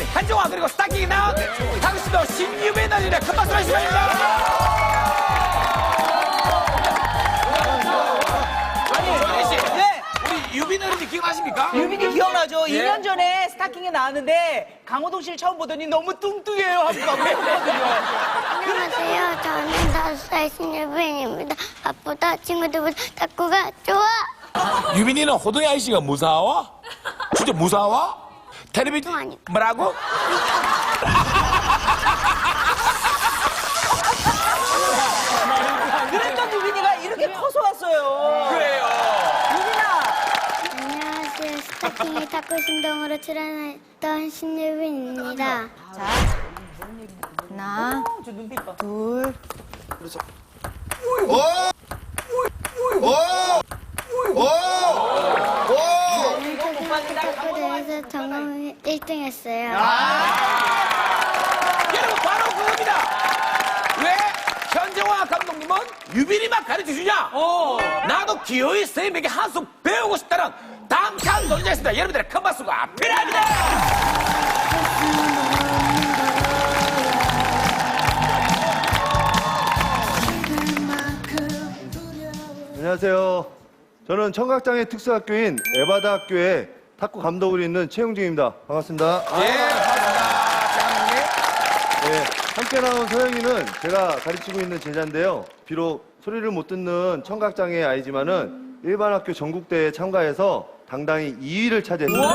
현정화 그리고 스타킹이 나온 당신도 신유배 날이라 큰 박수 하시기 바랍니다. 아니, 조혜 씨. 네. 우리 유빈 어린이 기억나십니까? 유빈이 기억나죠? 예. 2년 전에 스타킹에 나왔는데 강호동 씨를 처음 보더니 너무 뚱뚱해요 하고 막 그랬거든요. 안녕하세요. 저는 다섯 살 신유빈입니다. 아프다 친구들보다 탁구가 좋아. 유빈이는 호동이 아저씨가 무사와? 진짜 무사와? 텔레비전 아니. 뭐라고? 그랬던 유빈이가 이렇게 커서 왔어요. 그래요. 유빈아. 안녕하세요. 스타킹의 탁구 신동으로 출연했던 신유빈입니다. 하나, 저 눈빛 봐. 둘, 탁구대회에서 전국 1등했어요. 여러분 바로 그겁니다. 왜 현정화 감독님은 유빈이만 가르쳐 주냐? 어. 나도 기어이 선생님에게 한 수 배우고 싶다는 당찬 노래자였습니다. 여러분들의 큰 박수가 필요합니다. 안녕하세요. 저는 청각장애 특수학교인 에바다 학교의 탁구 감독을 있는 최용진입니다. 반갑습니다. 예, 반갑습니다. 네, 함께 나온 서영이는 제가 가르치고 있는 제자인데요. 비록 소리를 못 듣는 청각장애 아이지만은 일반 학교 전국대회에 참가해서 당당히 2위를 차지했습니다.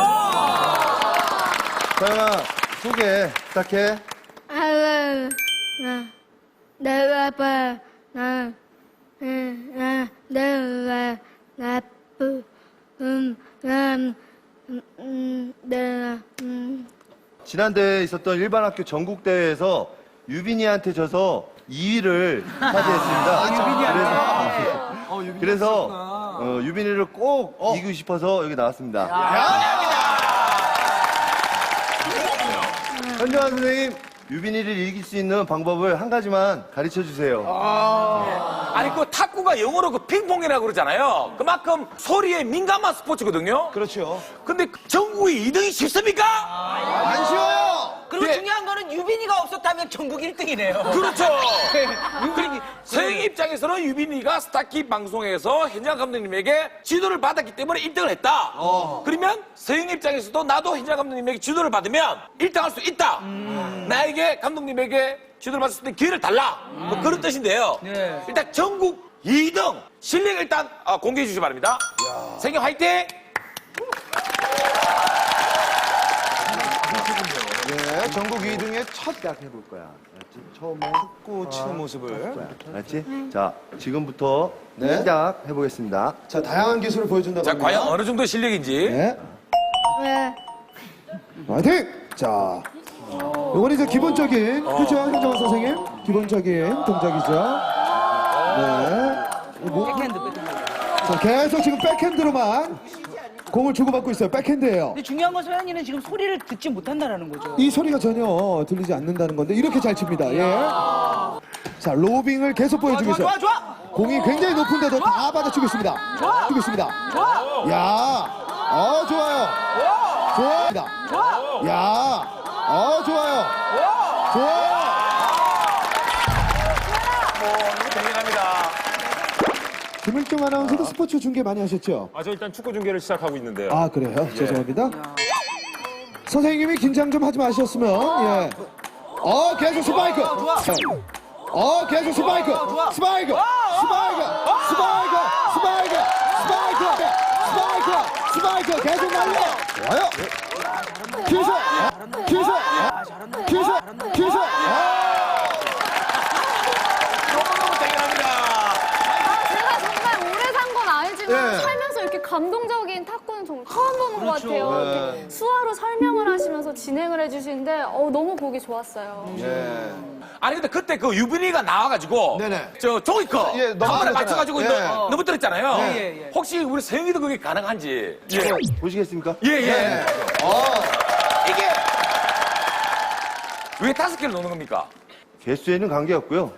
서영아, 소개 부탁해. 아우, 나, 내가 봐, 나, 응, 나, 내가 나쁘, 음, 난, 음, 음, 내가, 음. 지난 대회에 있었던 일반 학교 전국대회에서 유빈이한테 져서 2위를 차지했습니다. 유빈이한테? 그래서 어, 유빈이를 꼭 이기고 싶어서 여기 나왔습니다. 현정환 선생님, 유빈이를 이길 수 있는 방법을 한 가지만 가르쳐 주세요. 아니 그 탁구가 영어로 그 핑퐁이라고 그러잖아요. 그만큼 소리에 민감한 스포츠거든요. 그렇죠. 근데 전국이 2등이 쉽습니까? 안 쉬워요! 그리고 예. 중요한 거는 유빈이가 없었다면 전국 1등이네요. 그렇죠. 그리고 서영 입장에서는 유빈이가 스타키 방송에서 현장 감독님에게 지도를 받았기 때문에 1등을 했다. 그러면 서영 입장에서도 나도 현장 감독님에게 지도를 받으면 1등 할 수 있다. 나에게 감독님에게 지도를 받았을 때 기회를 달라. 뭐 그런 뜻인데요. 네. 일단 전국 2등 실력 일단 어, 공개해 주시기 바랍니다. 세경 화이팅! 네, 전국 2등의 첫 시작해볼 거야. 알았지? 처음에 탁구 치는 모습을. 알았지? 자, 지금부터 시작해보겠습니다. 자, 다양한 기술을 보여준다고 자, 합니다. 과연 어느 정도 실력인지. 네. 왜? 화이팅! 자, 이건 이제 기본적인, 그죠, 현정원 선생님? 기본적인 동작이죠. 네. 뭐, 백핸드, 백핸드. 자, 계속 지금 백핸드로만 공을 주고받고 있어요. 백핸드예요. 근데 중요한 건 소연이는 지금 소리를 듣지 못한다는 거죠. 이 소리가 전혀 들리지 않는다는 건데, 이렇게 잘 칩니다. 예. 자, 로빙을 계속 보여주고 좋아, 있어요. 좋아, 좋아. 공이 굉장히 높은데도 다 받아치고 있습니다. 좋아. 치고 있습니다. 좋아. 야, 어 좋아요. 좋아입니다. 좋아. 야, 어 좋아요. 좋아 김일중 아나운서도 스포츠 중계 많이 하셨죠? 아, 저 일단 축구 중계를 시작하고 있는데요. 아 그래요? 죄송합니다. 선생님이 긴장 좀 하지 마셨으면 예. 어 계속 스파이크. 어 계속 스파이크. 스파이크. 스파이크. 스파이크. 스파이크. 스파이크. 스파이크. 스파이크. 계속 날려. 좋아요. 큐셔. 큐셔. 큐셔. 큐셔. 대단합니다. 제가 정말 오래 산 건 아니지만 예. 살면서 이렇게 감동적인 탁구는 정말 처음 보는 것 그렇죠. 같아요. 네. 이렇게 수화로 설명을 하시면서 진행을 해주시는데 어, 너무 보기 좋았어요. 아니 근데 그때 그 유빈이가 나와가지고 네네. 저 종이컵 예, 한 번에 넘어뜨렸잖아요. 맞춰가지고 예. 넘- 넘어뜨렸잖아요. 예, 예, 예. 혹시 우리 서영이도 그게 가능한지? 보시겠습니까? 예, 예. 네. 이게 왜 다섯 개를 넣는 겁니까? 개수에는 관계없고요.